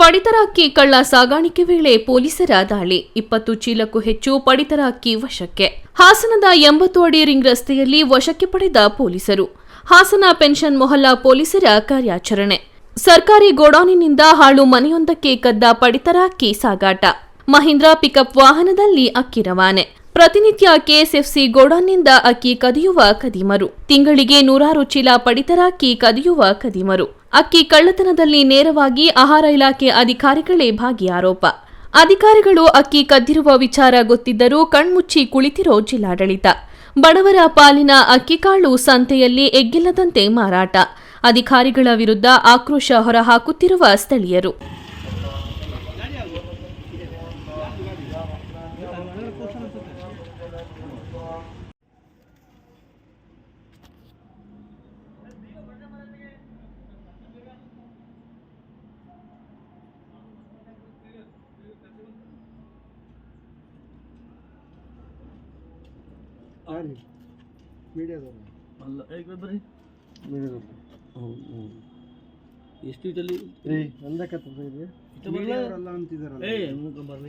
ಪಡಿತರ ಅಕ್ಕಿ ಕಳ್ಳ ಸಾಗಾಣಿಕೆ ವೇಳೆ ಪೊಲೀಸರ ದಾಳಿ. ಇಪ್ಪತ್ತು ಚೀಲಕ್ಕೂ ಹೆಚ್ಚು ಪಡಿತರ ಅಕ್ಕಿ ವಶಕ್ಕೆ. ಹಾಸನದ ಎಂಬತ್ತು ಅಡಿ ರಿಂಗ್ ರಸ್ತೆಯಲ್ಲಿ ವಶಕ್ಕೆ ಪಡೆದ ಪೊಲೀಸರು. ಹಾಸನ ಪೆನ್ಷನ್ ಮೊಹಲ್ಲಾ ಪೊಲೀಸರ ಕಾರ್ಯಾಚರಣೆ. ಸರ್ಕಾರಿ ಗೋಡೌನಿನಿಂದ ಹಾಳು ಮನೆಯೊಂದಕ್ಕೆ ಕದ್ದ ಪಡಿತರ ಅಕ್ಕಿ ಸಾಗಾಟ. ಮಹೀಂದ್ರ ಪಿಕಪ್ ವಾಹನದಲ್ಲಿ ಅಕ್ಕಿ ರವಾನೆ. ಪ್ರತಿನಿತ್ಯ ಕೆಎಸ್ಎಫ್ಸಿ ಗೋಡೌನ್ನಿಂದ ಅಕ್ಕಿ ಕದಿಯುವ ಕದಿಮರು. ತಿಂಗಳಿಗೆ ನೂರಾರು ಚೀಲ ಪಡಿತರ ಅಕ್ಕಿ ಕದಿಯುವ ಕದಿಮರು. ಅಕ್ಕಿ ಕಳ್ಳತನದಲ್ಲಿ ನೇರವಾಗಿ ಆಹಾರ ಇಲಾಖೆ ಅಧಿಕಾರಿಗಳೇ ಭಾಗಿ ಆರೋಪ ಅಧಿಕಾರಿಗಳು ಅಕ್ಕಿ ಕದ್ದಿರುವ ವಿಚಾರ ಗೊತ್ತಿದ್ದರೂ ಕಣ್ಮುಚ್ಚಿ ಕುಳಿತಿರೋ ಜಿಲ್ಲಾಡಳಿತ. ಬಡವರ ಪಾಲಿನ ಅಕ್ಕಿಕಾಳು ಸಂತೆಯಲ್ಲಿ ಎಗ್ಗಿಲ್ಲದಂತೆ ಮಾರಾಟ. ಅಧಿಕಾರಿಗಳ ವಿರುದ್ಧ ಆಕ್ರೋಶ ಹೊರಹಾಕುತ್ತಿರುವ ಸ್ಥಳೀಯರು. ಯಾರು ಮೀಡಿಯಾದವರು. ಅಲ್ಲ ಹೇಗೆ ಬರ್ರಿ ಮೀಡಿಯಾದವರು. ಹ್ಞೂ ಎಷ್ಟು ಅಲ್ಲಿ ಏ ನಂದಕ್ಕೆ ಇದೆ. ಮೀಡಿಯಾದವರಲ್ಲ ಅಂತಿದಾರಲ್ಲ. ಏ ಮುಖ ಬರ್ರಿ